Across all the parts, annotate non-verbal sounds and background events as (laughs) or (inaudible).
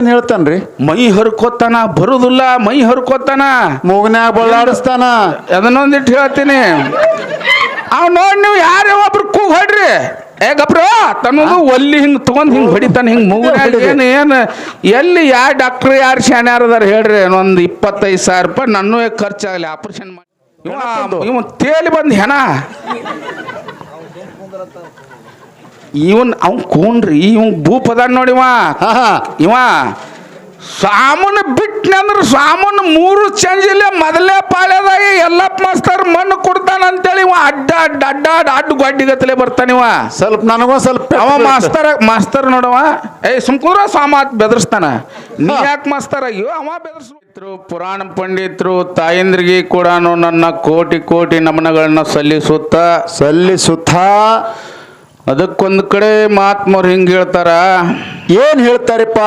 ಏನ್ ಹೇಳ್ತಾನ್ರಿ? ಮೈ ಹರ್ಕೋತಾನ ಬರುದಿಲ್ಲ ಮೈ ಹರ್ಕೋತಾನ. ಮೂಗನ್ಯಾಗ ಬಳ್ಳಾಡಿಸ್ತಾನ. ಅದನ್ನೊಂದಿಟ್ಟು ಹೇಳ್ತೀನಿ. ಅವ್ ನೋಡಿ ನೀವು ಯಾರೇ ಒಬ್ರು ಕೂಗ್ ಹೊಡ್ರಿ. ಏ ಗಬ್ರ ತನ್ನದು ಒಲ್ಲಿ ಹಿಂಗ್ ತಗೊಂಡ್ ಹಿಂಗ್ ಹೊಡಿತಾನ ಹಿಂಗ್ ಮೂಗನ್ಯಾಗ ಏನು ಏನು? ಎಲ್ಲಿ ಯಾರು ಡಾಕ್ಟರ್ ಯಾರು ಶಾಣ್ಯಾರ ಅದಾರ ಹೇಳ್ರಿ ಒಂದ್ ಇಪ್ಪತ್ತೈದು ಸಾವಿರ ರೂಪಾಯಿ ನನ್ನೂ ಖರ್ಚಾಗಲಿ ಆಪರೇಷನ್ ಮಾಡಿ. ಇವ ತೇಲಿ ಬಂದ್ ಹೆಣ. ಇವನ್ ಅವ್ ಕೂನ್ರಿ ಇವ್. ಭೂಪದ ನೋಡಿವ ಇವ ಸಾಮೂನ ಬಿಟ್ನಂದ್ರ ಸಾಮೂನ ಮೂರು ಚಂಜಿಲೆ ಮೊದಲೇ ಪಾಳ್ಯದಾಗ ಎಲ್ಲ ಮಾಸ್ತರ್ ಮಣ್ಣು ಕೊಡ್ತಾನ ಅಂತೇಳಿ ಇವ ಅಡ್ಡ ಅಡ್ಡ ಅಡ್ಡ ಅಡ್ಡ ಅಡ್ಡ ಗೊಡ್ಡಿಗತ್ತಲೆ ಬರ್ತಾನ ಇವ. ಸ್ವಲ್ಪ ನನಗೂ ಸ್ವಲ್ಪ ಅವ ಮಾಸ್ತರ್ ಮಾಸ್ತರ್ ನೋಡವ ಏ ಸುಮ್ಕೂರ ಸಾಮಾತ್ ಬೆದರ್ಸ್ತಾನ. ನೀ ಯಾಕೆ ಮಾಸ್ತರ್? ಅಯ್ಯೋ ಅವ ಬೆದರ್ಸ್ ಪುರಾಣ ಪಂಡಿತರು ತಾಯಂದ್ರಿಗೆ ಕೂಡ ನನ್ನ ಕೋಟಿ ಕೋಟಿ ನಮನಗಳನ್ನ ಸಲ್ಲಿಸುತ್ತ ಸಲ್ಲಿಸುತ್ತ ಅದಕ್ಕೊಂದು ಕಡೆ ಮಾತ್ಮರು ಹಿಂಗೆ ಹೇಳ್ತಾರ? ಏನ್ ಹೇಳ್ತಾರಪ್ಪ?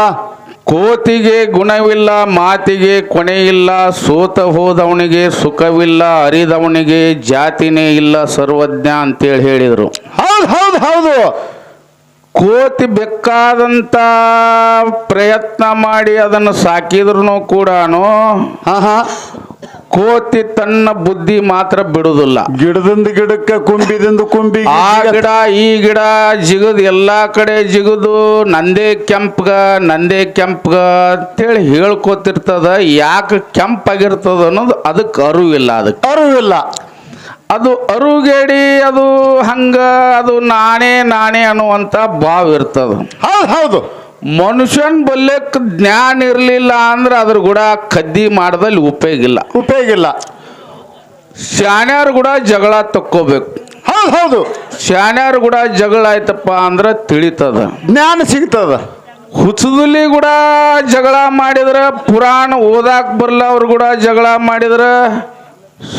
ಕೋತಿಗೆ ಗುಣವಿಲ್ಲ ಮಾತಿಗೆ ಕೊನೆಯಿಲ್ಲ ಸೋತ ಹೋದವನಿಗೆ ಸುಖವಿಲ್ಲ ಅರಿದವನಿಗೆ ಜಾತಿನೇ ಇಲ್ಲ ಸರ್ವಜ್ಞ ಅಂತೇಳಿ ಹೇಳಿದರು. ಹೌದು ಹೌದು ಹೌದು. ಕೋತಿ ಬೆಕ್ಕಾದಂತ ಪ್ರಯತ್ನ ಮಾಡಿ ಅದನ್ನು ಸಾಕಿದ್ರು ಕೂಡ ಕೋತಿ ತನ್ನ ಬುದ್ಧಿ ಮಾತ್ರ ಬಿಡುದಿಲ್ಲ ಗಿಡದಿಂದ ಗಿಡಕ್ಕೆ ಕುಂಬಿದಿಂದ ಕುಂಬಿ ಆ ಗಿಡ. ಈ ಗಿಡ ಜಿಗದ್ ಎಲ್ಲಾ ಕಡೆ ಜಿಗದು ನಂದೇ ಕೆಂಪ್ಗ ನಂದೇ ಕೆಂಪ್ಗ ಅಂತೇಳಿ ಹೇಳ್ಕೊತಿರ್ತದ. ಯಾಕೆ ಕೆಂಪಾಗಿರ್ತದ ಅನ್ನೋದು ಅದಕ್ಕೆ ಅರಿವಿಲ್ಲ ಅದಕ್ಕೆ. ಅರಿವಿಲ್ಲ. ಅದು ಅರುಗೇಡಿ ಅದು ಹಂಗ ಅದು ನಾನೇ ನಾನೇ ಅನ್ನುವಂಥ ಭಾವ ಇರ್ತದ. ಹೌದು ಹೌದು. ಮನುಷ್ಯನ್ ಬಲ್ಯಕ್ ಜ್ಞಾನ ಇರಲಿಲ್ಲ ಅಂದ್ರೆ ಅದ್ರ ಕೂಡ ಕದ್ದಿ ಮಾಡ್ದಲ್ಲಿ ಉಪಯೋಗ ಇಲ್ಲ. ಉಪಯೋಗ ಇಲ್ಲ. ಶಾಣ್ಯಾರು ಕೂಡ ಜಗಳ ತಕ್ಕೋಬೇಕು. ಹೌದು ಹೌದು. ಶಾಣ್ಯಾರು ಕೂಡ ಜಗಳ ಆಯ್ತಪ್ಪ ಅಂದ್ರೆ ತಿಳಿತದ. ಜ್ಞಾನ ಸಿಗ್ತದ. ಹುಚ್ಚದಲ್ಲಿ ಕೂಡ ಜಗಳ ಮಾಡಿದ್ರೆ ಪುರಾಣ ಓದಾಕ್ ಬರಲ್ಲ ಅವ್ರು ಕೂಡ ಜಗಳ ಮಾಡಿದ್ರ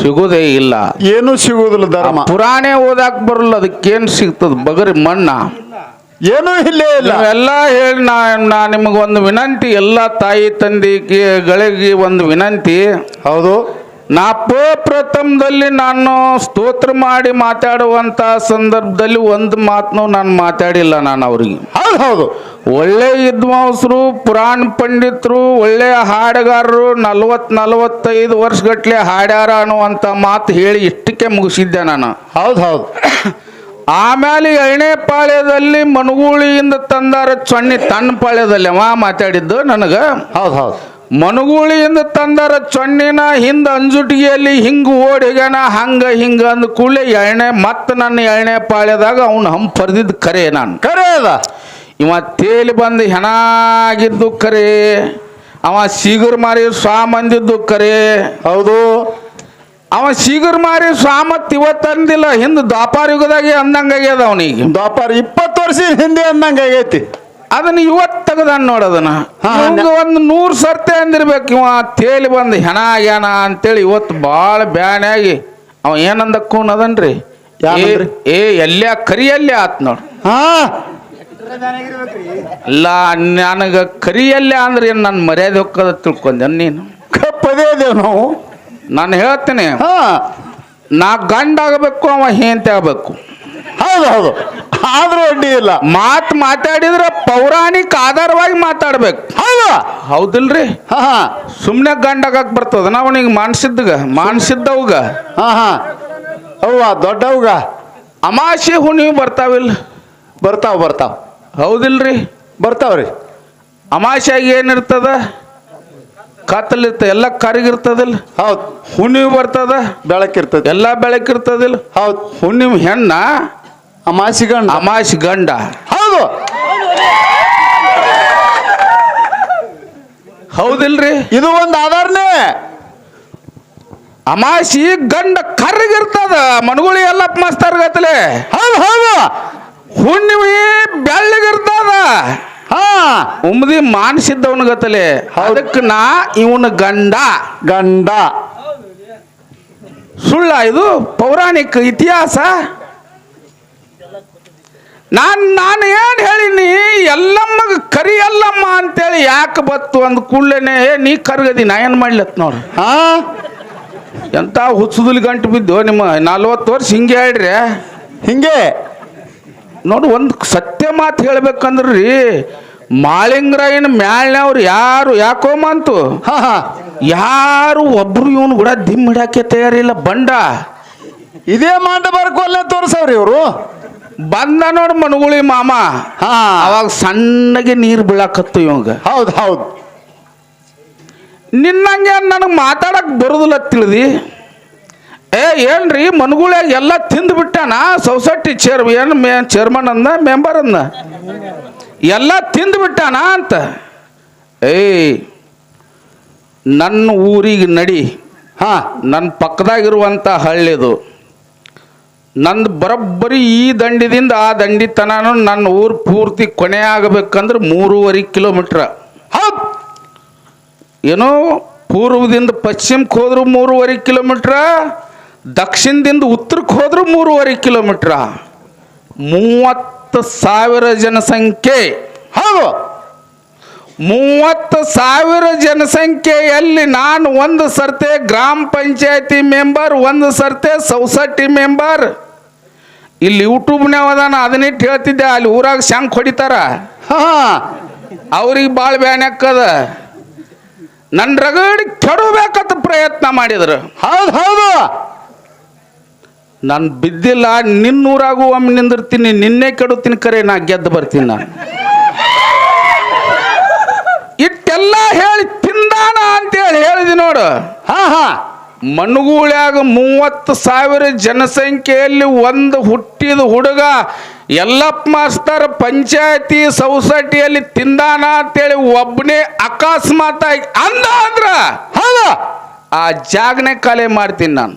ಸಿಗೋದೇ ಇಲ್ಲ. ಏನು ಸಿಗುವುದಿಲ್ಲ ಧರ್ಮ. ಪುರಾಣೇ ಓದಾಕ್ ಬರಲ್ಲ ಅದಕ್ಕೇನು ಸಿಗ್ತದ ಬಗರಿ ಮಣ್ಣ? ಏನೂ ಇಲ್ಲೇ ಇಲ್ಲ. ಎಲ್ಲ ಹೇಳಿ ನಾ ನಾ ನಿಮಗೆ ಒಂದು ವಿನಂತಿ ಎಲ್ಲ ತಾಯಿ ತಂದೆಗಳಿಗೆ ಒಂದು ವಿನಂತಿ. ಹೌದು. ನಾ ಪ್ರಥಮದಲ್ಲಿ ನಾನು ಸ್ತೋತ್ರ ಮಾಡಿ ಮಾತಾಡುವಂತ ಸಂದರ್ಭದಲ್ಲಿ ಒಂದು ಮಾತನ್ನು ನಾನು ಮಾತಾಡಿಲ್ಲ ನಾನು ಅವ್ರಿಗೆ. ಹೌದು ಹೌದು. ಒಳ್ಳೆ ವಿದ್ವಾಂಸರು ಪುರಾಣ ಪಂಡಿತರು ಒಳ್ಳೆ ಹಾಡುಗಾರರು ನಲ್ವತ್ತು ನಲವತ್ತೈದು ವರ್ಷಗಟ್ಲೆ ಹಾಡ್ಯಾರ ಅನ್ನುವಂಥ ಮಾತು ಹೇಳಿ ಇಷ್ಟಕ್ಕೆ ಮುಗಿಸಿದ್ದೆ ನಾನು. ಹೌದು ಹೌದು. ಆಮೇಲೆ ಎರಡನೇ ಪಾಳ್ಯದಲ್ಲಿ ಮನಗೂಳಿಯಿಂದ ತಂದಾರ ಚೊಣ್ಣಿ ತನ್ನ ಪಾಳ್ಯದಲ್ಲಿ ಅವ ಮಾತಾಡಿದ್ದು ನನಗೆ. ಹೌದು ಹೌದು. ಮನಗೂಳಿಯಿಂದ ತಂದರ ಚೊಣ್ಣಿನ ಹಿಂದ ಅಂಜುಟಿಗೆಯಲ್ಲಿ ಹಿಂಗ ಓಡಿಗನ ಹಂಗ ಹಿಂಗ ಅಂದ ಕೂಡಲೇ ಎಣ್ಣೆ ಮತ್ತೆ ನನ್ನ ಎಣ್ಣೆ ಪಾಳ್ಯದಾಗ ಅವನು ಹಂ ಪರ್ದಿದ್ದು ಕರೆ ನಾನು. ಕರೆ ಅದ? ಇವ ತೇಲಿ ಬಂದು ಹೆಣಾಗಿದ್ದು ಕರೆ ಅವ ಸೀಗರ್ ಮಾರಿ ಸ್ವಾಮಂದಿದ್ದು ಕರೆ. ಹೌದು. ಅವ ಸೀಗರ್ ಮಾರಿ ಸ್ವಾಮತ್ ಇವತ್ತಂದಿಲ್ಲ ಹಿಂದೆ ದ್ವಾಪಾರ ಯುಗದಾಗೆ ಅಂದಂಗಾಗ್ಯದ ಅವನಿಗೆ. ದ್ವಾಪಾರ ಇಪ್ಪತ್ತು ವರ್ಷ ಹಿಂದೆ ಅಂದಂಗ ಆಗೈತಿ ಅದನ್ನ ಇವತ್ತು ತೆಗ್ದಾನ ನೋಡೋದನ್ನ ಒಂದು ನೂರು ಸರ್ತೆ ಅಂದಿರ್ಬೇಕು ಇವ ತೇಲಿ ಬಂದು ಹೆಣ ಆಗ್ಯಾನ ಅಂತೇಳಿ ಇವತ್ತು ಭಾಳ ಬ್ಯಾನಾಗಿ ಅವ ಏನಂದಕ್ಕೂ ಅದನ್ರಿ? ಏ ಎಲ್ಲ್ಯಾ ಕರಿ ಎಲ್ಲೇ ಆತ್ ನೋಡ್. ಹಾ. ಅಲ್ಲ ನನಗೆ ಕರಿಯಲ್ಲೇ ಅಂದ್ರೆ ಏನು ನನ್ನ ಮರ್ಯಾದೆ ಹೋಕ್ಕದ ತಿಳ್ಕೊಂಡೆ ನೀನು? ಕಪ್ಪದೇ ಇದೇವ್ ನಾವು. ನಾನು ಹೇಳ್ತೀನಿ. ಹಾ. ನಾ ಗಂಡ ಆಗಬೇಕು ಅವ ಹೇಂತೆ ಆಗಬೇಕು. ಹೌದು ಹೌದು. ಆದ್ರೂ ಅಡ್ಡಿ ಇಲ್ಲ. ಮಾತು ಮಾತಾಡಿದ್ರೆ ಪೌರಾಣಿಕ ಆಧಾರವಾಗಿ ಮಾತಾಡ್ಬೇಕು. ಹೌದು? ಹೌದಿಲ್ರಿ? ಹಾ ಹಾ. ಸುಮ್ಮನೆ ಗಂಡ ಆಗಕ್ ಬರ್ತದ ಅವನಿಗೆ ಮಾನ್ಸಿದ್ಗ ಮಾನ್ಸಿದ್ದವ್ಗ ಹಾ ಹಾ. ಅವ್ವ ದೊಡ್ಡವ್ಗ. ಅಮಾಸೆ ಹುಣ್ಣಿಮೆ ಬರ್ತಾವಿಲ್ಲ ಬರ್ತಾವ ಬರ್ತಾವ. ಹೌದಿಲ್ರಿ? ಬರ್ತಾವ್ರಿ. ಅಮಾಸೆಯಾಗಿ ಏನಿರ್ತದ? ಕತ್ತಲಿರ್ತ ಎಲ್ಲ ಕರಿಗಿರ್ತದಿಲ್ಲ ಹೌದು. ಹುಣ್ಣಿಮೆ ಬರ್ತದ? ಬೆಳಕಿರ್ತದೆ. ಎಲ್ಲ ಬೆಳಕಿರ್ತದಿಲ್? ಹೌದು. ಹುಣ್ಣಿಮೆ ಹೆಣ್ಣ? ಅಮಾಸಿಗಂಡ ಅಮಾಸಿ ಗಂಡ. ಹೌದು. ಹೌದಿಲ್ರಿ? ಇದು ಒಂದು ಆಧಾರನೇ. ಅಮಾಸಿ ಗಂಡ ಕರ್ಗಿರ್ತದ ಮನಗುಳಿ ಎಲ್ಲ ಮಸ್ತರ್ ಗತ್ಲೆ. ಹೌದು ಹೌದು. ಹುಣ್ಣಿಮೆ ಬೆಳ್ಳಗಿರ್ತದ. ಹಾ. ಉಮ್ದಿ ಮಾನಸಿದ್ದವನ ಗತ್ಲೆ. ಅದಕ್ಕೆ ನಾ ಇವನ ಗಂಡ. ಗಂಡ. ಸುಳ್ಳ ಇದು ಪೌರಾಣಿಕ ಇತಿಹಾಸ. ನಾನ್ ನಾನು ಏನು ಹೇಳಿನಿ ಎಲ್ಲಮ್ಮಗ ಕರಿ ಎಲ್ಲಮ್ಮ ಅಂತೇಳಿ ಯಾಕೆ ಬತ್ತು ಅಂದ ಕೂಡಲೇ ನೀ ಕರ್ಗದಿ ನಾ ಏನು ಮಾಡ್ಲತ್ ನೋಡ್ರಿ ಹಾ ಎಂತ ಹುಚ್ಚುದುಲಿ ಗಂಟು ಬಿದ್ದು ನಿಮ್ಮ ನಲ್ವತ್ತು ವರ್ಷ ಹಿಂಗೆ ಹೇಳ್ರಿ ಹಿಂಗೆ? ನೋಡು ಒಂದು ಸತ್ಯ ಮಾತು ಹೇಳ್ಬೇಕಂದ್ರೆ ರೀ ಮಾಳಿಂಗರಾಯನ ಮ್ಯಾಳ್ನವ್ರು ಯಾರು ಯಾಕೋ ಮಂತು? ಹಾ ಹಾ. ಯಾರು ಒಬ್ರು ಇವನು ಕೂಡ ದಿಮ್ ಹಿಡಕ್ಕೆ ತಯಾರಿಲ್ಲ ಬಂಡ. ಇದೇ ಮಾಡ ಬರ್ಕೋಲ್ಲ ತೋರ್ಸವ್ರಿ ಇವರು. ಬಂದ ನೋಡು ಮನುಗುಳಿ ಮಾಮ. ಹಾ. ಅವಾಗ ಸಣ್ಣಗೆ ನೀರು ಬೀಳಾಕತ್ತು ಇವಾಗ. ಹೌದು ಹೌದು. ನಿನ್ನಂಗೆ ನನಗೆ ಮಾತಾಡಕ್ ಬರೋದಿಲ್ಲ ತಿಳಿದಿ? ಏ ಏನ್ರಿ ಮನುಗುಳಿಯಾಗ ಎಲ್ಲ ತಿಂದು ಬಿಟ್ಟಾನ? ಸೊಸೈಟಿ ಚೇರ್ ಏನು ಮೇ ಚೇರ್ಮನ್ ಅಂದ ಮೆಂಬರ್ ಅಂದ? ಎಲ್ಲ ತಿಂದು ಬಿಟ್ಟಾನ ಅಂತ? ಏಯ್ ನನ್ನ ಊರಿಗೆ ನಡಿ. ಹಾ. ನನ್ನ ಪಕ್ಕದಾಗಿರುವಂಥ ಹಳ್ಳಿದು. ನಂದು ಬರೋಬ್ಬರಿ ಈ ದಂಡಿದಿಂದ ಆ ದಂಡಿ ತನನು ನನ್ನ ಊರು ಪೂರ್ತಿ ಕೊನೆ ಆಗಬೇಕಂದ್ರೆ ಮೂರುವರೆ ಕಿಲೋಮೀಟ್ರ್. ಹೌದು. ಏನೋ ಪೂರ್ವದಿಂದ ಪಶ್ಚಿಮಕ್ಕೆ ಹೋದ್ರು ಮೂರುವರೆ ಕಿಲೋಮೀಟ್ರ ದಕ್ಷಿಣದಿಂದ ಉತ್ತರಕ್ಕೆ ಹೋದ್ರು ಮೂರುವರೆ ಕಿಲೋಮೀಟ್ರ. ಮೂವತ್ತು ಸಾವಿರ ಜನಸಂಖ್ಯೆ. ಹೌದು. ಮೂವತ್ತು ಸಾವಿರ ಜನಸಂಖ್ಯೆಯಲ್ಲಿ ನಾನು ಒಂದು ಸರ್ತೆ ಗ್ರಾಮ ಪಂಚಾಯತಿ ಮೆಂಬರ್ ಒಂದು ಸರ್ತೆ ಸೌಸಟ್ಟಿ ಮೆಂಬರ್. ಇಲ್ಲಿ ಯೂಟ್ಯೂಬ್ನ್ಯಾಗ ಅದಾನ ಅದನ್ನಿಟ್ಟು ಹೇಳ್ತಿದ್ದೆ ಅಲ್ಲಿ ಊರಾಗ ಶಂಕ್ ಹೊಡಿತಾರ. ಹಾ ಅವ್ರಿಗೆ ಭಾಳ ಬ್ಯಾನ್ಯಾಕದ. ನನ್ನ ರಗಡಿ ಕೆಡಬೇಕಂತ ಪ್ರಯತ್ನ ಮಾಡಿದ್ರು. ಹೌದು ಹೌದು. ನಾನು ಬಿದ್ದಿಲ್ಲ ನಿನ್ನೂರಾಗೂ ಒಮ್ಮೆ ನಿಂದಿರ್ತೀನಿ ನಿನ್ನೆ ಕೆಡುತ್ತೀನಿ ಕರೆ ನಾ ಗೆದ್ದು ಬರ್ತೀನಿ ನಾನು ಇಟ್ಟೆಲ್ಲ ಹೇಳಿ ತಿಂದಾನ ಹೇಳಿದ್ವಿ ಹೇಳಿದಿ ನೋಡು. ಹಾ ಹಾ. ಮಣ್ಣುಗೂಳ್ಯಾಗ ಮೂವತ್ತು ಸಾವಿರ ಜನಸಂಖ್ಯೆಯಲ್ಲಿ ಒಂದು ಹುಟ್ಟಿದ ಹುಡುಗ ಎಲ್ಲಪ್ಪ ಮಾಸ್ತರ್ ಪಂಚಾಯತಿ ಸೊಸೈಟಿಯಲ್ಲಿ ತಿಂದಾನ ಅಂತೇಳಿ ಒಬ್ಬನೇ ಅಕಸ್ಮಾತಾಗಿ ಅಂದ ಅಂದ್ರ ಹೌದ. ಆ ಜಾಗನೆ ಕಲೆ ಮಾಡ್ತೀನಿ ನಾನು.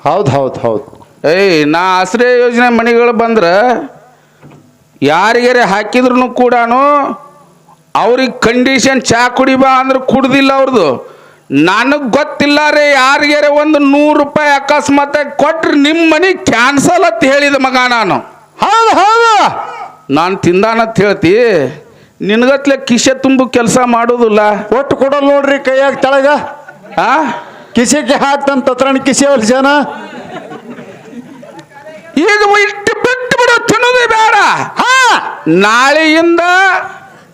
ಹೌದು ಹೌದು ಹೌದು. ಏಯ್ ನಾ ಆಶ್ರಯ ಯೋಜನೆ ಮನೆಗಳು ಬಂದ್ರೆ ಯಾರಿಗಾರೆ ಹಾಕಿದ್ರು ಕೂಡ ಅವ್ರಿಗೆ ಕಂಡೀಷನ್ ಚಾ ಕುಡಿಬಾ ಅಂದ್ರೆ ಕುಡ್ದಿಲ್ಲ ಅವ್ರದ್ದು ನನಗೆ ಗೊತ್ತಿಲ್ಲ ರೀ ಯಾರಿಗಾರೆ ಒಂದು ನೂರು ರೂಪಾಯಿ ಅಕಸ್ಮಾತ್ ಕೊಟ್ರೆ ನಿಮ್ಮ ಮನೆ ಕ್ಯಾನ್ಸಲ್ ಅಂತ ಹೇಳಿದ ಮಗ ನಾನು. ಹೌದು ಹೌದು. ನಾನು ತಿಂದಾನಂತ ಹೇಳ್ತಿ ನಿನಗತ್ಲೆ ಕಿಶೆ ತುಂಬು ಕೆಲಸ ಮಾಡೋದಿಲ್ಲ. ಒಟ್ಟು ಕೊಡಲ್ ನೋಡ್ರಿ ಕೈಯಾಗ ತಳಗ. ಆ? ಕಿಸೆಗೆ ಹಾಕ್ತಂತ ತತ್ರಣ ಕಿಸೆ ಜನ ಈಗ ಇಷ್ಟು ಬಿಟ್ಟು ಬಿಡೋ ತಿನ್ನೋದೇ ಬೇಡ. ಹಾ. ನಾಳೆಯಿಂದ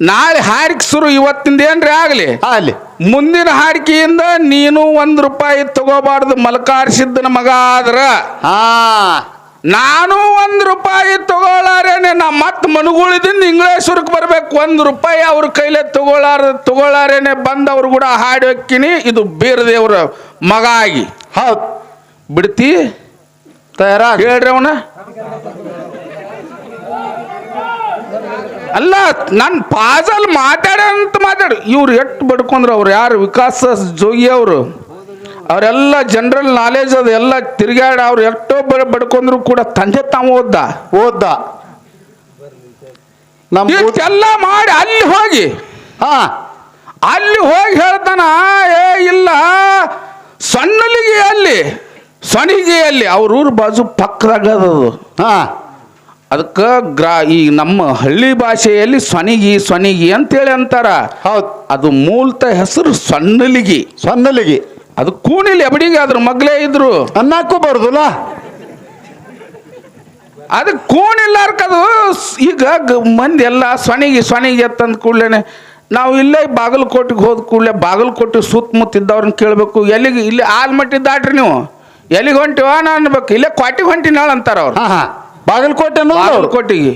ನಾಳೆ ಹಾರಿಕೆ ಶುರು ಇವತ್ತಿಂದ ಏನ್ರಿ ಆಗಲಿ? ಅಲ್ಲಿ ಮುಂದಿನ ಹಾರಿಕೆಯಿಂದ ನೀನು ಒಂದ್ ರೂಪಾಯಿ ತಗೋಬಾರ್ದು ಮಲ್ಕಾರ್ಸಿದ್ದನ ಮಗ ಆದ್ರ. ಹಾ. ನಾನು ಒಂದ್ ರೂಪಾಯಿ ತಗೊಳ್ಳಾರೇನೆ ನಾ ಮತ್ತೆ ಮನುಗಳಿದಿಂದ ಇಂಗ್ಲೇಶ್ವರಕ್ಕೆ ಬರ್ಬೇಕು. ಒಂದ್ ರೂಪಾಯಿ ಅವ್ರ ಕೈಲೇ ತಗೊಳಾರೇನೆ ತಗೊಳ್ಳಾರೇನೆ ಬಂದವ್ರು ಕೂಡ ಹಾಡಿ ಹೋಗ್ತೀನಿ ಇದು ಬೀರದೇವ್ರ ಮಗ ಆಗಿ. ಹೌದು. ಬಿಡ್ತಿ? ತಯಾರ ಹೇಳ್ರಿ ಅವನ. ಅಲ್ಲ ನನ್ನ ಪಾಜಲ್ ಮಾತಾಡಂತ ಮಾತಾಡು. ಇವ್ರು ಎಷ್ಟು ಬಡ್ಕೊಂಡ್ರು ಅವ್ರು ಯಾರು? ವಿಕಾಸ ಜೋಗಿ ಅವರು. ಅವರೆಲ್ಲ ಜನರಲ್ ನಾಲೆಜ್ ಅದು ಎಲ್ಲ ತಿರುಗಾಡ ಅವ್ರು ಎಷ್ಟೋ ಬಡ್ಕೊಂಡ್ರು ಕೂಡ ತಂದೆ ತಾವು ಓದ್ದ. ಓದ್ದ. ಎಲ್ಲ ಮಾಡಿ ಅಲ್ಲಿ ಹೋಗಿ. ಹಾ. ಅಲ್ಲಿ ಹೋಗಿ ಹೇಳ್ತಾನ ಏ ಇಲ್ಲ. ಸಣ್ಣಲಿಗೆ ಅಲ್ಲಿ ಸಣಿಗೆ ಅಲ್ಲಿ. ಅವ್ರ ಊರು ಬಾಜು ಪಕ್ಕದಾಗ ಅದು. ಹಾ. ಅದಕ್ಕೆ ಗ್ರಾ ಈ ನಮ್ಮ ಹಳ್ಳಿ ಭಾಷೆಯಲ್ಲಿ ಸೊನಿಗಿ ಸೊನಿಗಿ ಅಂತೇಳಿ ಅಂತಾರ. ಹೌದು. ಅದು ಮೂಲತ ಹೆಸರು ಸಣ್ಣಲಿಗಿ ಸ್ವನ್ನಲಿಗಿ. ಅದು ಕೂಣಿಲಿ ಎಬಡಿಗೆ ಅದ್ರ ಮಗ್ಲೇ ಇದ್ರು. ಅನ್ನಕ್ಕೂ ಬರುದಿಲ್ಲ ಅದು ಕೂಣಿಲ್ಲಾರ್ಕದು ಈಗ ಮಂದಿ ಎಲ್ಲ ಸೊನಿಗಿ ಸೊನಿಗಿ ಎತ್ತಂದ ಕೂಡಲೇ ನಾವು ಇಲ್ಲೇ ಬಾಗಲಕೋಟೆಗೆ ಹೋದ ಕೂಡಲೇ ಬಾಗಲಕೋಟೆ ಸುತ್ತಮುತ್ತ ಇದ್ದವ್ರನ್ನ ಕೇಳಬೇಕು. ಎಲ್ಲಿಗೆ ಇಲ್ಲಿ ಆಲ್ಮಟ್ಟಿ ದಾಟ್ರಿ ನೀವು. ಎಲ್ಲಿಗೆ ಹೊಂಟಿವ ನಾನು ಅನ್ಬೇಕು. ಇಲ್ಲೇ ಕ್ವಾಟಿಗೆ ಹೊಂಟಿನಾಳ ಅಂತಾರ ಅವ್ರು. ಹಾ ಹಾ. ಬಾಗಲಕೋಟೆ. ಬಾಗಲಕೋಟೆಗೆ.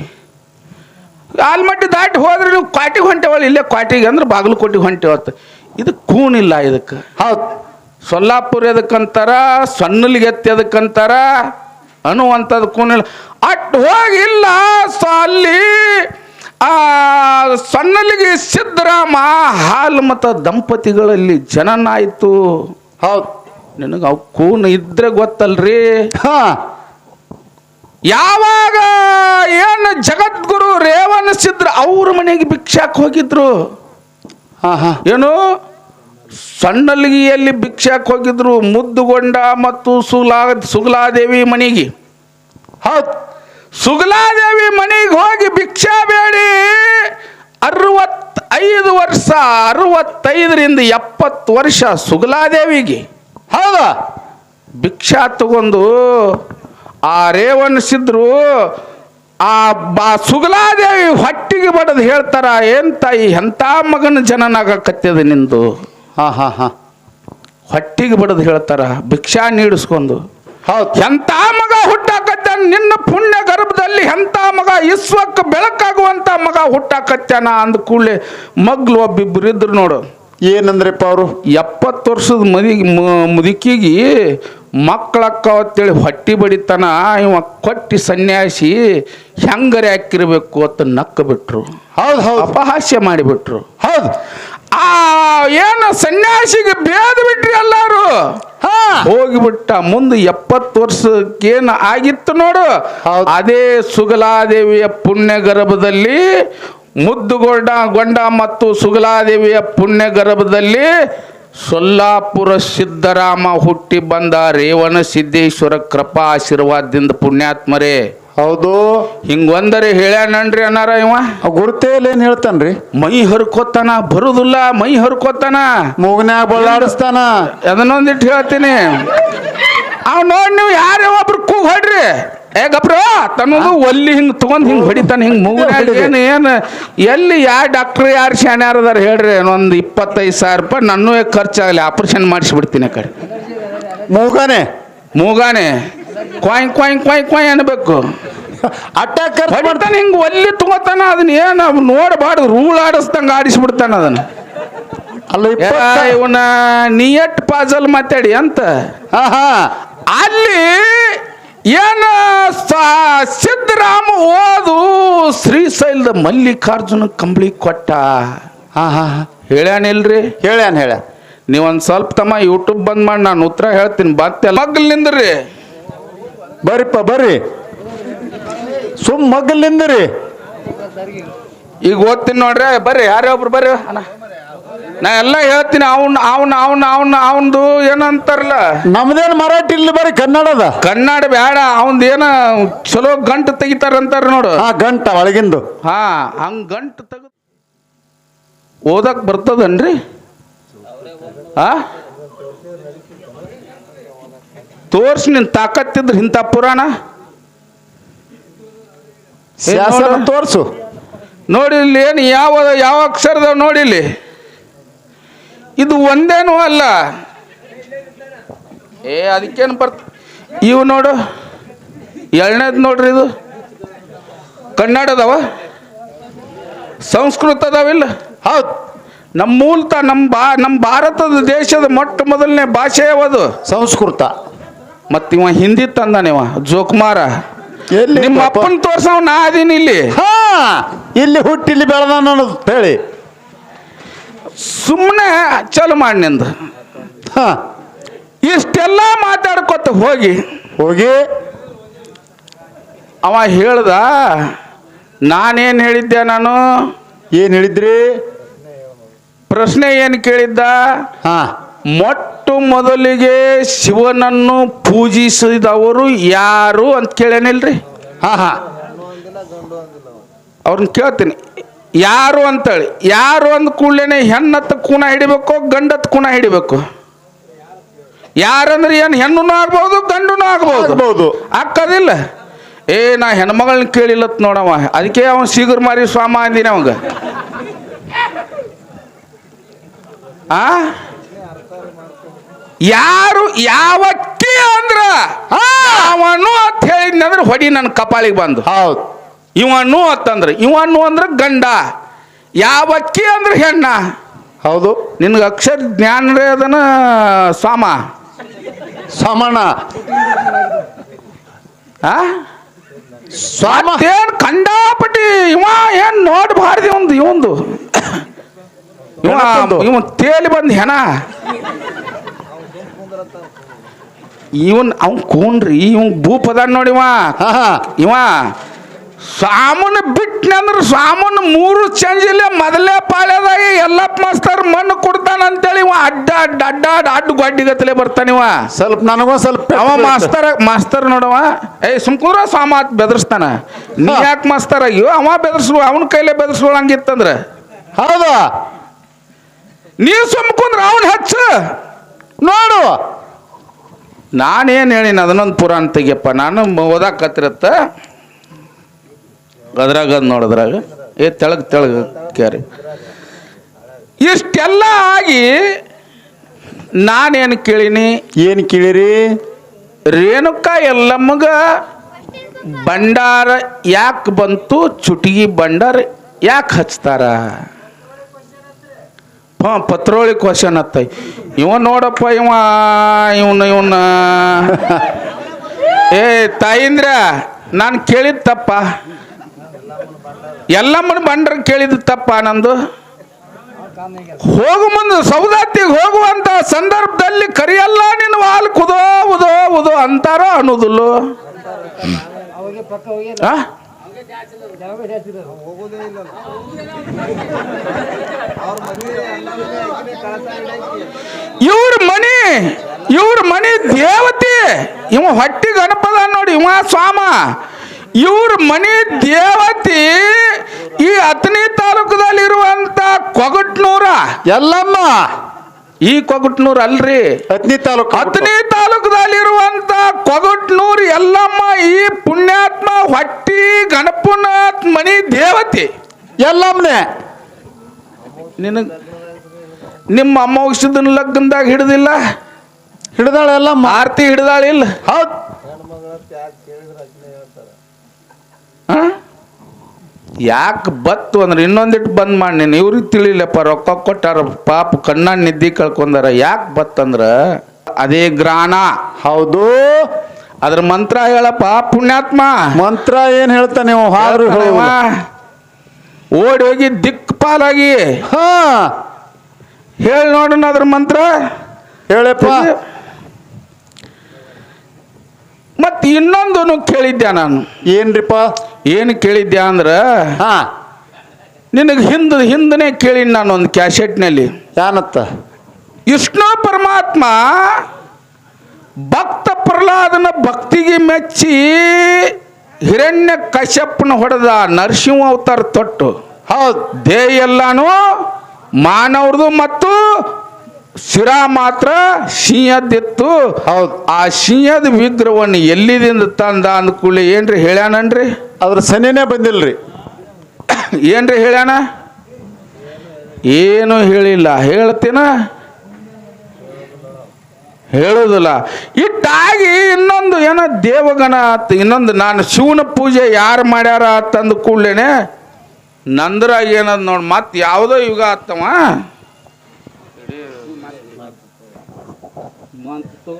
ಆಲ್ಮಟ್ಟಿ ದಾಟಿ ಹೋದ್ರೆ ನೀವು ಕ್ವಾಟಿಗೆ ಹೊಂಟೇವಲ್ಲ ಇಲ್ಲೇ ಕ್ವಾಟಿಗೆ ಅಂದ್ರೆ ಬಾಗಲಕೋಟೆಗೆ ಹೊಂಟೇವತ್ತ ಇದು ಕೂನಿಲ್ಲ ಇದಕ್ಕೆ. ಹೌದು. ಸೊಲ್ಲಾಪುರ ಎದಕ್ಕಂತಾರ ಸಣ್ಣಲಿಗೆ ಎತ್ತಿ ಎದಕ್ಕಂತಾರ ಅನ್ನುವಂಥದ್ದು ಕೂನಿಲ್ಲ. ಅಟ್ ಹೋಗಿಲ್ಲ ಸೊ ಅಲ್ಲಿ ಆ ಸಣ್ಣಲಿಗೆ ಸಿದ್ದರಾಮ ಹಾಲು ಮತ್ತು ದಂಪತಿಗಳಲ್ಲಿ ಜನನಾಯಿತು. ಹೌದು. ನಿನಗೆ ಅವು ಕೂನ್ ಇದ್ರೆ ಗೊತ್ತಲ್ರಿ? ಹಾ. ಯಾವಾಗ ಏನು ಜಗದ್ಗುರು ರೇವಣ ಸಿದ್ರ ಅವ್ರ ಮನೆಗೆ ಭಿಕ್ಷಾಕ್ ಹೋಗಿದ್ರು? ಏನು? ಸಣ್ಣಲ್ಗಿಯಲ್ಲಿ ಭಿಕ್ಷಾಕ್ ಹೋಗಿದ್ರು ಮುದ್ದುಗೊಂಡ ಮತ್ತು ಸುಲಾ ಸುಗಲಾದೇವಿ ಮನೆಗೆ. ಹೌದು. ಸುಗಲಾದೇವಿ ಮನೆಗೆ ಹೋಗಿ ಭಿಕ್ಷಾ ಬೇಡಿ. ಅರವತ್ತೈದು ವರ್ಷ ಅರವತ್ತೈದರಿಂದ ಎಪ್ಪತ್ತು ವರ್ಷ ಸುಗಲಾದೇವಿಗೆ. ಹೌದಾ? ಭಿಕ್ಷಾ ತಗೊಂಡು ಆ ಸಿದ್ರು ಆ ಬಾ ಸುಗಲಾದೇವಿ ಹೊಟ್ಟಿಗೆ ಬಡದು ಹೇಳ್ತಾರ ಏನ್ ತಾಯಿ ಎಂಥ ಮಗನ ಜನನಾಗಕತ್ತದ ನಿಂದು? ಹಾ ಹಾ ಹಾ. ಹೊಟ್ಟಿಗೆ ಬಡದು ಹೇಳ್ತಾರ ಭಿಕ್ಷಾ ನೀಡಿಸ್ಕೊಂಡು ಹೌದು. ಎಂಥ ಮಗ ಹುಟ್ಟಾಕತ್ಯ ನಿನ್ನ ಪುಣ್ಯ ಗರ್ಭದಲ್ಲಿ ಎಂಥ ಮಗ? ಇಸ್ವಕ್ಕೆ ಬೆಳಕಾಗುವಂತ ಮಗ ಹುಟ್ಟಾಕತ್ಯಾನ? ಅಂದ ಕೂಡಲೇ ಮಗ್ಲು ಒಬ್ಬಿಬ್ರು ಇದ್ರು ನೋಡು. ಏನಂದ್ರಪ್ಪ ಅವರು? ಎಪ್ಪತ್ತು ವರ್ಷದ ಮದಿ ಮುದುಕಿಗೆ ಮಕ್ಕಳಕ್ಕ ಅಂತೇಳಿ ಹೊಟ್ಟಿ ಬಡಿತನ ಇವ ಕೊಟ್ಟಿ ಸನ್ಯಾಸಿ ಹೆಂಗರೆ ಹಾಕಿರ್ಬೇಕು ಅಂತ ನಕ್ಕ ಬಿಟ್ರು ಹೌದು ಹೌದು. ಅಪಹಾಸ್ಯ ಮಾಡಿಬಿಟ್ರು. ಹೌದು. ಆ ಏನು ಸನ್ಯಾಸಿಗೆ ಬೇದ ಬಿಟ್ರಿ ಎಲ್ಲಾರು? ಹೋಗಿಬಿಟ್ಟ ಮುಂದೆ ಎಪ್ಪತ್ತು ವರ್ಷಕ್ಕೇನು ಆಗಿತ್ತು ನೋಡು. ಅದೇ ಸುಗಲಾದೇವಿಯ ಪುಣ್ಯ ಗರ್ಭದಲ್ಲಿ ಮುದ್ದುಗೊಂಡ ಗೊಂಡ ಮತ್ತು ಸುಗಲಾದೇವಿಯ ಪುಣ್ಯ ಗರ್ಭದಲ್ಲಿ ಸೊಲ್ಲಾಪುರ ಸಿದ್ದರಾಮ ಹುಟ್ಟಿ ಬಂದ ರೇವಣ ಸಿದ್ದೇಶ್ವರ ಕೃಪಾ ಆಶೀರ್ವಾದದಿಂದ ಪುಣ್ಯಾತ್ಮರೇ. ಹೌದು. ಹಿಂಗೊಂದರೆ ಹೇಳ್ಯಾನನ್ರಿ ಅನ್ನಾರ ಇವ? ಆ ಗುರುತೇ ಇಲ್ಲ ಏನ್ ಹೇಳ್ತಾನ್ರಿ? ಮೈ ಹರ್ಕೋತಾನ ಬರುದಿಲ್ಲ ಮೈ ಹರ್ಕೋತಾನ. ಮೂಗನ್ಯಾಗ ಬಳ್ಳಾಡಿಸ್ತಾನ. ಅದನ್ನೊಂದಿಟ್ಟು ಹೇಳ್ತೀನಿ. ಅವ್ ನೋಡಿ ನೀವು ಯಾರೇ ಒಬ್ರು ಕೂಗ್ ಹೊಡ್ರಿ. ಏ ಗಪ್ರ ತನ್ನದು ಒಲ್ಲಿ ಹಿಂಗ್ ತಗೊಂಡ್ ಹಿಂಗ್ ಹೊಡಿತಾನೆ ಹಿಂಗ್ ಮೂಗ್ನಾಗ ಏನು ಏನು? ಎಲ್ಲಿ ಯಾರ ಡಾಕ್ಟರ್ ಯಾರು ಶಾಣ್ಯಾರ ಅದಾರ ಹೇಳ್ರಿ ಒಂದು ಇಪ್ಪತ್ತೈದು ಸಾವಿರ ರೂಪಾಯಿ ನನ್ನೂ ಖರ್ಚಾಗಲಿ ಆಪರೇಷನ್ ಮಾಡಿಸ್ಬಿಡ್ತೀನಿ ಆ ಕಡೆ. ಮೂಗಾನೆ? ಮೂಗಾನೆ. ಕ್ವಾಯ್ ಕ್ವಾಯ್ ಕ್ವಾಯ್ ಕ್ವಾಯ್ ಅನ್ಬೇಕು. ಅಟ್ಯಾಕ್ ಹೊಡಿತಾನ ಹಿಂಗ್ ಒಲ್ಲಿ ತಗೋತಾನ ಅದನ್ನ ಏನು ನೋಡಬಾರ್ದು ರೂಲ್ ಆಡಿಸ್ದಂಗ ಆಡಿಸ್ಬಿಡ್ತಾನ ಅದನ್ನ. ಅಲ್ಲ ಇವನ ನಿಯಟ್ ಪಾಜಲ್ ಮಾತಾಡಿ ಅಂತ. ಹಾ ಹಾ ಅಲ್ಲಿ ಏನ ಸಿದ್ದರಾಮ ಓದು ಶ್ರೀಶೈಲದ ಮಲ್ಲಿಕಾರ್ಜುನ ಕಂಬಳಿ ಕೊಟ್ಟ. ಹಾ ಹಾ ಹೇಳ್ಯಾನಿಲ್ರಿ? ಹೇಳ್ಯಾನ ಹೇಳ ನೀವೊಂದು ಸ್ವಲ್ಪ ತಮ್ಮ ಯೂಟ್ಯೂಬ್ ಬಂದ್ ಮಾಡಿ ನಾನು ಉತ್ತರ ಹೇಳ್ತೀನಿ. ಮತ್ತೆ ಮಗ್ಲ್ ನಿಂದ್ರಿ. ಬರ್ರಿಪ್ಪ ಬರ್ರಿ. ಸುಮ್ ಮಗ್ಲಿಂದ್ರಿ ಈಗ ಓದ್ತೀನಿ ನೋಡ್ರಿ. ಬರ್ರಿ ಯಾರೇ ಒಬ್ರು ಬರ್ರಿ ಅಣ್ಣ. ನಾ ಎಲ್ಲ ಹೇಳ್ತೀನಿ ಅವ್ನ ಅವ್ನ ಅವ್ನ ಅವ್ನ ಅವನ್ದು ಏನಂತಾರಲ್ಲ? ನಮ್ದೇನ್ ಮರಾಠಿ ಇಲ್ಲಿ ಬರೀ ಕನ್ನಡದ. ಕನ್ನಡ ಬೇಡ ಅವಂದ ಏನ ಚಲೋ ಗಂಟು ತೆಗಿತಾರಂತಾರ ನೋಡು. ಆ ಗಂಟ ಒಳಗಿಂದು. ಹಾ ಹಂಗ ಗಂಟು ತೆಗೆದು ಓದಕ್ ಬರ್ತದನ್ರಿ? ಆ? ತೋರ್ಸ್ ನಿನ್ ತಾಕತ್ತಿದ್ರ ಇಂಥ ಪುರಾಣ. ಶಾಸನ ತೋರ್ಸು. ನೋಡಿ ಇಲ್ಲಿ ಏನು ಯಾವ ಯಾವ ಅಕ್ಷರದ ನೋಡಿ ಇಲ್ಲಿ. ಇದು ಒಂದೇನೂ ಅಲ್ಲ. ಏ ಅದಕ್ಕೇನು ಬರ್ತ ಇವು ನೋಡು. ಎರಡನೇದು ನೋಡ್ರಿ ಇದು. ಕನ್ನಡದವ. ಸಂಸ್ಕೃತ ಅದಾವಿಲ್ಲ ಹೌದು. ನಮ್ಮ ಮೂಲತ ನಮ್ಮ ಬಾ ನಮ್ಮ ಭಾರತದ ದೇಶದ ಮೊಟ್ಟ ಮೊದಲನೇ ಭಾಷೆ ಯಾವುದು? ಸಂಸ್ಕೃತ. ಮತ್ತು ಇವ ಹಿಂದಿ ತಂದಾನಿವ ಜೋಕುಮಾರ. ಎಲ್ಲಿ ನಿಮ್ಮ ಪಾಪ? ಅಪ್ಪನ ತೋರ್ಸವ್ ನಾ ಅದೀನಿ ಇಲ್ಲಿ. ಹಾ ಇಲ್ಲಿ ಹುಟ್ಟಿ ಇಲ್ಲಿ ಬೆಳೆದ ಅನ್ನೋದು ಹೇಳಿ. ಸುಮ್ಮನೆ ಚಲು ಮಾಡಿ ನಿಂದು. ಹಾಂ. ಇಷ್ಟೆಲ್ಲ ಮಾತಾಡ್ಕೊತ ಹೋಗಿ ಹೋಗಿ. ಅವ ಹೇಳ್ದ ನಾನೇನು ಹೇಳಿದ್ದೆ ನಾನು? ಏನು ಹೇಳಿದ್ರಿ? ಪ್ರಶ್ನೆ ಏನು ಕೇಳಿದ್ದ? ಹಾ. ಮೊಟ್ಟ ಮೊದಲಿಗೆ ಶಿವನನ್ನು ಪೂಜಿಸಿದವರು ಯಾರು ಅಂತ ಕೇಳೇನಿಲ್ರಿ? ಹಾ ಹಾ. ಅವ್ರನ್ನ ಕೇಳ್ತೀನಿ. ಯಾರು ಅಂತೇಳಿ ಯಾರು ಅಂದ ಕೂಡಲೇ ಹೆಣ್ಣತ್ತ ಕೂಣ ಹಿಡಿಬೇಕು ಗಂಡತ್ ಕೂಣ ಹಿಡಿಬೇಕು? ಯಾರಂದ್ರೆ ಏನು ಹೆಣ್ಣು ಆಗ್ಬೋದು ಗಂಡು ಆಗ್ಬೋದು? ಅಕ್ಕದಿಲ್ಲ ಏ ನಾ ಹೆಣ್ಮಗಳನ್ನ ಕೇಳಿಲ್ಲತ್ ನೋಡವ ಅದಕ್ಕೆ ಅವನ್ ಸೀಗರ್ ಮಾರಿ ಸ್ವಾಮ ಅಂದಿನ ಅವಂಗ. ಆ? ಯಾರು ಯಾವತ್ತಿ ಅಂದ್ರ? ಅವನು ಅಂತ ಹೇಳಿದ್ನಂದ್ರೆ ಹೊಡಿ ನನ್ನ ಕಪಾಳಿಗೆ ಬಂದು. ಹೌದು. ಇವನು ಅಂತಂದ್ರೆ ಇವನು ಅಂದ್ರೆ ಗಂಡ. ಯಾವಕ್ಕಿ ಅಂದ್ರೆ ಹೆಣ್ಣ. ಹೌದು. ನಿನ್ಗೆ ಅಕ್ಷರ ಜ್ಞಾನ ರೀ ಅದನ ಸಾಮ. ಸಮಣ ಆ? ಸ್ವಾಮ ಏನು ಕಂಡಾಪಟ್ಟಿ ಇವ ಏನ್ ನೋಡ್ಬಾರ್ದು ಇವಂದು ಇವಂದು. ಇವ? ಇವ ತೇಲಿ ಬಂದ್ ಹೆಣ. ಇವನ್ ಅವ್ನು ಕೂನ್ರಿ ಇವ್. ಭೂಪದ ನೋಡಿವ ಇವ ಸ್ವಾಮನ ಅಂದ್ರೆ ಸ್ವಾಮನ ಮೂರು ಚಂಜಿಲೆ ಮೊದಲೇ ಪಾಳ್ಯದಾಗ ಎಲ್ಲಪ್ಪ ಮಾಸ್ತರ್ ಮಣ್ಣು ಕೊಡ್ತಾನ ಅಂತೇಳಿ ಇವ ಅಡ್ಡ ಅಡ್ಡ ಅಡ್ಡ ಅಡ್ಡ ಅಡ್ಡ ಗೊಡ್ಡಿಗತ್ತಲೆ ಬರ್ತಾನಿವ ಸ್ವಲ್ಪ ನನಗೂ ಸ್ವಲ್ಪ ಅವ ಮಾಸ್ತರ್ ಮಾಸ್ತರ್ ನೋಡವ ಏ ಸುಮ್ಕೂರ ಸ್ವಾಮ ಆತ್ ಬೆದರ್ಸ್ತಾನ. ನೀ. ಯಾಕೆ ಮಾಸ್ತರ್ ಅಯ್ಯೋ ಅವ ಬೆದರ್ಸ್ರು ಅವನ ಕೈಲೇ ಬೆದರ್ಸ್ಕೊಳಂಗಿತ್ತಂದ್ರ ಹೌದು. ನೀ ಸುಮ್ಕುಂದ್ರ ಅವನ್ ಹಚ್ಚ. ನೋಡು. ನಾನೇನು ಹೇಳಿನ ಅದನ್ನೊಂದು ಪುರಾಣ ತೆಗಿಯಪ್ಪ. ನಾನು ಓದಾಕತ್ತಿರತ್ತ. ಅದ್ರಾಗ ನೋಡಿದ್ರಾಗ ಏ ತೆಳಗ್ ತೆಳಗ್ ಕ್ಯಾರಿ ಇಷ್ಟೆಲ್ಲ ಆಗಿ ನಾನೇನು ಕೇಳೀನಿ? ಏನು ಕೇಳಿರಿ? ರೇಣುಕಾ ಎಲ್ಲಮ್ಮಗ ಭಂಡಾರ ಯಾಕೆ ಬಂತು? ಚುಟಿಗಿ ಭಂಡಾರ ಯಾಕೆ ಹಚ್ತಾರ? ಹಾ ಪತ್ರೋಳಿ ಕ್ವಶನ್ ಅತ್ತ. ಇವ ನೋಡಪ್ಪ ಇವ ಇವನ್ ಇವನ. (laughs) ಏ ತಾಯಿಂದ್ರ ನಾನು ಕೇಳಿದ ತಪ್ಪ. ಎಲ್ಲಮ್ಮನ ಬಂಡ್ರ ಕೇಳಿದ ತಪ್ಪ ನಂದು. ಹೋಗು ಮುಂದೆ ಸೌದಾತಿಗೆ ಹೋಗುವಂತ ಸಂದರ್ಭದಲ್ಲಿ ಕರಿಯಲ್ಲ, ನಿನ್ನ ವಾಲ್ ಕುದೋ, ಉದೋ ಉದೋ ಅಂತಾರೋ ಅನ್ನೋದಿಲ್ಲ? ಇವ್ರ ಮನಿ ಇವ್ರ ಮನಿ ದೇವತೆ, ಇವ ಹೊಟ್ಟಿ ಗಣಪದ ನೋಡಿ, ಇವ ಸ್ವಾಮ. ಇವ್ರ ಮನೆ ದೇವತೆ ಈ ಹತ್ತನೇ ತಾಲೂಕದಲ್ಲಿ ಇರುವಂತ ಕೊಗಟ್ನೂರ. ಎಲ್ಲಮ್ಮ? ಈ ಕೊಗಟ್ನೂರ್ ಅಲ್ರಿ. ಹತ್ತನೇ ತಾಲೂಕು ಹತ್ತನೇ ತಾಲೂಕದಲ್ಲಿರುವಂತ ಕೊಗಟ್ನೂರ್ ಎಲ್ಲಮ್ಮ ಈ ಪುಣ್ಯಾತ್ಮ ಹೊಟ್ಟಿ ಗಣಪನ ಮನಿ ದೇವತೆ. ಎಲ್ಲಮ್ಮನೆ? ನಿನಗ್ ನಿಮ್ಮ ಅಮ್ಮ ಔಷಧನ ಲಗ್ನದಾಗ ಹಿಡಿದಿಲ್ಲ? ಹಿಡ್ದಾಳ ಎಲ್ಲಮ್ಮ? ಆರ್ತಿ ಹಿಡ್ದಾಳಿಲ್ಲ? ಹೌದ್. ಯಾಕೆ ಬತ್ತು ಅಂದ್ರೆ ಇನ್ನೊಂದಿಟ್ಟು ಬಂದ್ ಮಾಡಿ ನೀನು ಇವ್ರಿಗೆ ತಿಳಿಲಪ್ಪ ರೊಕ್ಕ ಕೊಟ್ಟಾರ ಪಾಪ ಕಣ್ಣ ನಿದ್ದಿ ಕಳ್ಕೊಂಡಾರ. ಯಾಕೆ ಬತ್ತಂದ್ರ ಅದೇ ಗ್ರಾಣ ಹೌದು. ಅದ್ರ ಮಂತ್ರ ಹೇಳಪ್ಪ ಪುಣ್ಯಾತ್ಮ. ಮಂತ್ರ ಏನ್ ಹೇಳ್ತಾನೆ ಓಡಿ ಹೋಗಿ ದಿಕ್ಪಾಲಾಗಿ ಹಾ. ಹೇಳಿ ನೋಡೋಣ ಅದ್ರ ಮಂತ್ರ. ಹೇಳಪ್ಪ. ಮತ್ ಇನ್ನೊಂದು ಕೇಳಿದ್ದೆ ನಾನು? ಏನ್ರಿಪ್ಪ? ಏನು ಕೇಳಿದ್ದೆ ಅಂದ್ರ ಹಾ. ನಿನಗೆ ಹಿಂದ ಹಿಂದನೆ ಕೇಳಿನಿ ನಾನು ಒಂದು ಕ್ಯಾಸೆಟ್ನಲ್ಲಿ. ಯಾನತ್ತ? ವಿಷ್ಣು ಪರಮಾತ್ಮ ಭಕ್ತ ಪ್ರಹ್ಲಾದನ ಭಕ್ತಿಗೆ ಮೆಚ್ಚಿ ಹಿರಣ್ಯ ಕಶ್ಯಪ್ಪನ ಹೊಡೆದ ನರಸಿಂಹ ಅವತಾರ ತೊಟ್ಟು. ಹೌದು. ದೇ ಎಲ್ಲಾನು ಮಾನವ್ರದು ಮತ್ತು ಶಿರ ಮಾತ್ರ ಸಿಂಹದ್ದಿತ್ತು ಹೌದು. ಆ ಸಿಂಹದ ವಿಗ್ರಹವನ್ನು ಎಲ್ಲಿದಿಂದ ತಂದ ಅಂದ್ಕೂಡ್ಲೆ ಏನ್ರಿ ಹೇಳ್ಯಾನನ್ರಿ? ಅದ್ರ ಸನಿನೇ ಬಂದಿಲ್ರಿ. ಏನ್ರಿ ಹೇಳ್ಯಾನ? ಏನು ಹೇಳಿಲ್ಲ. ಹೇಳ್ತೀನ? ಹೇಳೋದಿಲ್ಲ. ಇಟ್ಟಾಗಿ ಇನ್ನೊಂದು ಏನೋ ದೇವಗಣ ಆತು ಇನ್ನೊಂದು ನಾನು ಶಿವನ ಪೂಜೆ ಯಾರು ಮಾಡ್ಯಾರ ತಂದು ಕೂಡ್ಲೇನೆ ನಂದ್ರಾಗ ಏನದ್ ನೋಡಿ ಮತ್ತೆ ಯಾವುದೋ ಯುಗ ಆತ್ತವ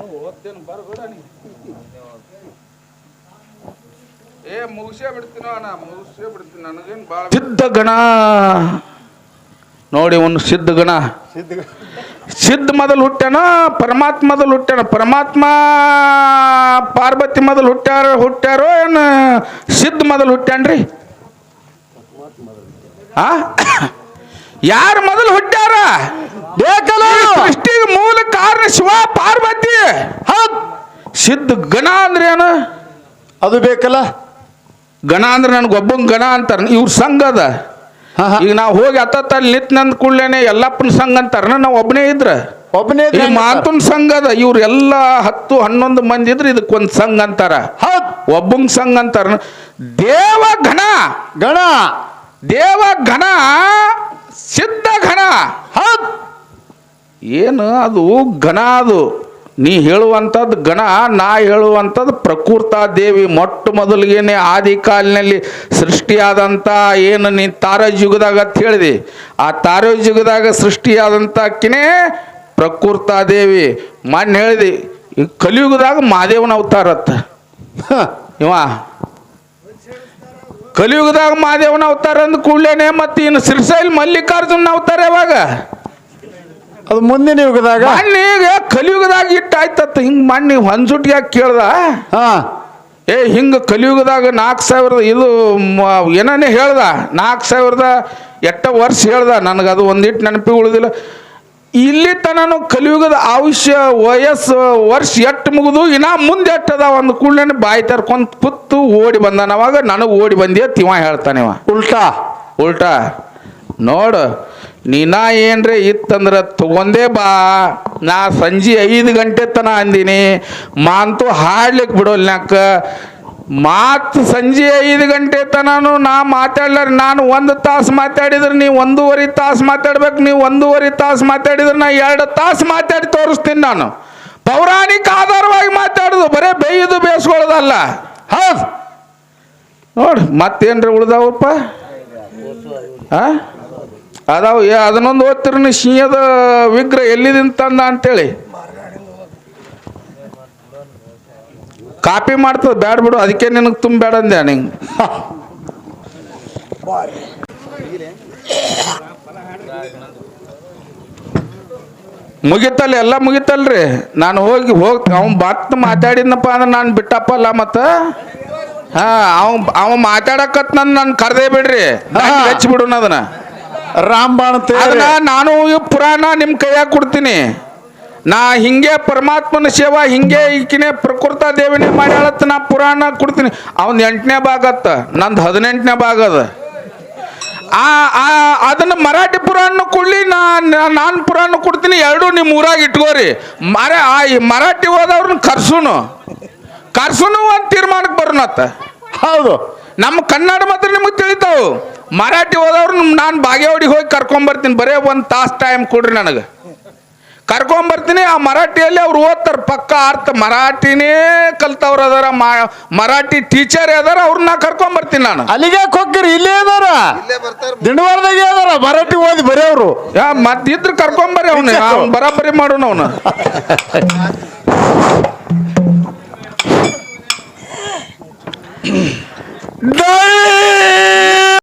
ಏ ಮುಗಿಸೇ ಬಿಡ್ತೀನೋ ಅಣ್ಣ ಮುಗಿಸೇ ಬಿಡ್ತೀನಿ. ನನಗೇನು ಭಾಳ ಸಿದ್ಧ ಗಣ. ನೋಡಿ ಒಂದು ಸಿದ್ಧ ಗಣ. ಸಿದ್ಧ ಮೊದಲು ಹುಟ್ಟ್ಯಾನ ಪರಮಾತ್ಮದಲ್ಲಿ ಮೊದಲು ಹುಟ್ಟ್ಯಾನ. ಪರಮಾತ್ಮ ಪಾರ್ವತಿ ಮೊದಲು ಹುಟ್ಟ್ಯಾರ ಹುಟ್ಟ್ಯಾರೋ ಏನು ಸಿದ್ಧ ಮೊದಲು ಹುಟ್ಟ್ಯಾನ್ರಿ? ಆ? ಯಾರು ಮೊದಲು ಹುಟ್ಟ್ಯಾರ? ಸೃಷ್ಟಿಗೆ ಮೂಲ ಕಾರಣ ಶಿವ ಪಾರ್ವತಿ. ಹೌದ್. ಸಿದ್ಧ ಗಣ ಅಂದ್ರೆ ಏನು? ಅದು ಬೇಕಲ್ಲ? ಗಣ ಅಂದ್ರೆ ನನ್ಗೆ ಒಬ್ಬಂಗೆ ಗಣ ಅಂತಾರ. ಇವ್ರ ಸಂಘ ಅದ. ಈಗ ನಾವು ಹೋಗಿ ಅತ್ತ ಅಲ್ಲಿ ನಿತ್ ನಂದ್ ಕೂಡ್ಲೇನೆ ಎಲ್ಲಪ್ಪನ ಸಂಘ ಅಂತಾರ ನಾವು ಒಬ್ಬನೇ ಇದ್ರ. ಒಬ್ಬನೇ ಮಾತುನ್ ಸಂಘ ಅದ. ಇವ್ರು ಎಲ್ಲ ಹತ್ತು ಹನ್ನೊಂದು ಮಂದಿ ಇದ್ರೆ ಇದಕ್ಕೊಂದು ಸಂಘ ಅಂತಾರ. ಹೌದ್. ಒಬ್ಬಂಗ್ ಸಂಘ ಅಂತಾರ ದೇವ ಗಣ ಗಣ ದೇವ ಘನ ಸಿದ್ಧ ಘನ ಹೌದ್. ಏನು ಅದು ಘನ ಅದು? ನೀ ಹೇಳುವಂಥದ್ದು ಗಣ ನಾ ಹೇಳುವಂಥದ್ದು ಪ್ರಕೃತ ದೇವಿ. ಮೊಟ್ಟ ಮೊದಲಿಗೇನೆ ಆದಿ ಕಾಲಿನಲ್ಲಿ ಸೃಷ್ಟಿಯಾದಂಥ ಏನು ನೀ ತಾರಯುಗದಾಗ ಅಂತ ಹೇಳಿದೆ. ಆ ತಾರಯುಗದಾಗ ಸೃಷ್ಟಿಯಾದಂಥ ಕಿನೇ ಪ್ರಕೃತ ದೇವಿ. ಮೊನ್ನೆ ಹೇಳಿದಿ ಈ ಕಲಿಯುಗದಾಗ ಮಾದೇವನ ಅವತಾರತ್ತ ಹ. ಇವ ಕಲಿಯುಗದಾಗ ಮಾದೇವನ ಅವತಾರ ಅಂದ ಕೂಡಲೇನೆ ಮತ್ತೆ ಇನ್ನು ಸಿರ್ಸೈಲ್ ಮಲ್ಲಿಕಾರ್ಜುನ ಅವತಾರ ಯಾವಾಗ? ಅದು ಮುಂದಿನ ಯುಗದಾಗ. ಮಣ್ಣಿ ಈಗ ಕಲಿಯುಗದಾಗ ಇಟ್ಟು ಆಯ್ತತ್ತ ಹಿಂಗ್ ಮಣ್ಣಿ ಹೊಂಜುಟ್ಯಾಗ ಕೇಳ್ದ? ಹಾ. ಏ ಹಿಂಗ ಕಲಿಯುಗದಾಗ ನಾಲ್ಕು ಸಾವಿರದ ಇದು ಏನೇ ಏನೇನೇ ಹೇಳ್ದ. ನಾಲ್ಕು ಸಾವಿರದ ಎಟ್ಟ ವರ್ಷ ಹೇಳ್ದ. ನನಗೆ ಅದು ಒಂದಿಟ್ಟು ನೆನಪಿಗೆ ಉಳಿದಿಲ್ಲ ಇಲ್ಲಿ ತನನು ಕಲಿಯುಗದ ಆಯುಷ್ಯ ವಯಸ್ಸು ವರ್ಷ ಎಟ್ಟು ಮುಗಿದು ಇನ್ನ ಮುಂದೆ ಎಟ್ಟದ ಒಂದು ಕೂಡಲೇ ಬಾಯಿ ತರ್ಕೊಂತ ಪುತ್ತು ಓಡಿ ಬಂದನವಾಗ ನನಗೆ ಓಡಿ ಬಂದಿ ತಿವ ಹೇಳ್ತಾನೆ ಇವ. ಉಲ್ಟಾ? ಉಲ್ಟಾ. ನೋಡು ನೀನ ಏನ್ರೆ ಇತ್ತಂದ್ರೆ ತಗೊಂದೇ ಬಾ. ನಾ ಸಂಜೆ ಐದು ಗಂಟೆ ತನ ಅಂದಿನಿ. ಮಾಂತು ಹಾಡ್ಲಿಕ್ಕೆ ಬಿಡೋಲ್ನ್ಯಾಕ ಮಾತು ಸಂಜೆ ಐದು ಗಂಟೆ ತನೂ ನಾ ಮಾತಾಡ್ಲಾರ ನಾನು ಒಂದು ತಾಸು ಮಾತಾಡಿದ್ರೆ ನೀವು ಒಂದೂವರೆ ತಾಸು ಮಾತಾಡ್ಬೇಕು ನೀವು ಒಂದೂವರೆ ತಾಸು ಮಾತಾಡಿದ್ರೆ ನಾ ಎರಡು ತಾಸು ಮಾತಾಡಿ ತೋರಿಸ್ತೀನಿ ನಾನು. ಪೌರಾಣಿಕ ಆಧಾರವಾಗಿ ಮಾತಾಡೋದು, ಬರೇ ಬೇಯ್ದು ಬೇಯಿಸ್ಕೊಳ್ಳೋದಲ್ಲ ಹೌದು? ನೋಡಿ, ಮತ್ತೇನ್ರಿ ಉಳ್ದಾವಪ್ಪ? ಆ? ಅದಾವ ಅದನ್ನೊಂದು ಓದ್ತಿರ ಸಿಂಹದ ವಿಗ್ರಹ ಎಲ್ಲಿದಿಂದ ತಂದ ಅಂತೇಳಿ. ಕಾಪಿ ಮಾಡ್ತದ ಬ್ಯಾಡ ಬಿಡು ಅದಕ್ಕೆ ನಿನಗೆ ತುಂಬ ಬೇಡ ಅಂದೆ ನಿಂಗೆ ಮುಗಿತಲ್ಲ ಎಲ್ಲ ಮುಗಿತಲ್ರಿ. ನಾನು ಹೋಗಿ ಹೋಗಿ ಅವ್ನು ಬತ್ ಮಾತಾಡಿದ್ನಪ್ಪ ಅಂದ್ರೆ ನಾನು ಬಿಟ್ಟಪ್ಪಲ್ಲ ಮತ್ತು? ಹಾ ಅವ್ ಅವ ಮಾತಾಡಕತ್ ನನ್ನ ನಾನು ಕರ್ದೇ ಬಿಡ್ರಿ. ಹಚ್ಚಿ ಬಿಡೋಣ ಅದನ್ನ. ರಾಮ್ ಬಾಣ ನಾನು ಈ ಪುರಾಣ ನಿಮ್ಮ ಕೈಯಾಗ ಕೊಡ್ತೀನಿ. ನಾ ಹಿಂಗೆ ಪರಮಾತ್ಮನ ಸೇವಾ ಹಿಂಗೆ ಈಕಿನೇ ಪ್ರಕೃತ ದೇವಿನೇ ಮಾಡ್ಯಾಳತ್ತ ನಾ ಪುರಾಣ ಕೊಡ್ತೀನಿ. ಅವನ್ ಎಂಟನೇ ಭಾಗ ಅತ್ತ ನಂದು ಹದಿನೆಂಟನೇ ಭಾಗ ಅದ. ಆ ಅದನ್ನ ಮರಾಠಿ ಪುರಾಣ ಕೊಡ್ಲಿ ನಾ ನಾನು ಪುರಾಣ ಕೊಡ್ತೀನಿ ಎರಡು ನಿಮ್ಮ ಊರಾಗ ಇಟ್ಕೋರಿ. ಮರ ಆ ಈ ಮರಾಠಿ ಹೋದವ್ರನ್ನ ಕರ್ಸುನು. ಕರ್ಸುನು ಒಂದು ತೀರ್ಮಾನಕ್ಕೆ ಬರೋಣತ್ತ ಹೌದು. ನಮ್ಮ ಕನ್ನಡ ಮಾತ್ರ ನಿಮಗೆ ತಿಳಿತಾವು. ಮರಾಠಿ ಹೋದವ್ರನ್ನ ನಾನು ಬಾಗೇವಾಡಿಗೆ ಹೋಗಿ ಕರ್ಕೊಂಬರ್ತೀನಿ ಬರೇ ಒಂದು ತಾಸು ಟೈಮ್ ಕೊಡ್ರಿ ನನಗೆ. ಕರ್ಕೊಂಬರ್ತೀನಿ ಆ ಮರಾಠಿಯಲ್ಲಿ ಅವ್ರು ಓದ್ತಾರೆ. ಪಕ್ಕ ಅರ್ಥ ಮರಾಠಿನೇ ಕಲ್ತವ್ರು ಅದಾರ ಮರಾಠಿ ಟೀಚರ್ ಅದಾರ ಅವ್ರನ್ನ ಕರ್ಕೊಂಬರ್ತೀನಿ ನಾನು. ಅಲ್ಲಿಗೆ ಕೊಕ್ಕಿರಿ ಇಲ್ಲೇ ಅದಾರ. ದಿನವಾರದಾಗೆ ಅದಾರ ಮರಾಠಿ ಓದಿ ಬರೆಯವ್ರು. ಯಾ ಮತ್ತಿದ್ರು ಕರ್ಕೊಂಬರ್ರಿ ಅವನು ಅವ್ನು ಬರಾಬರಿ ಮಾಡೋಣ ಅವನು.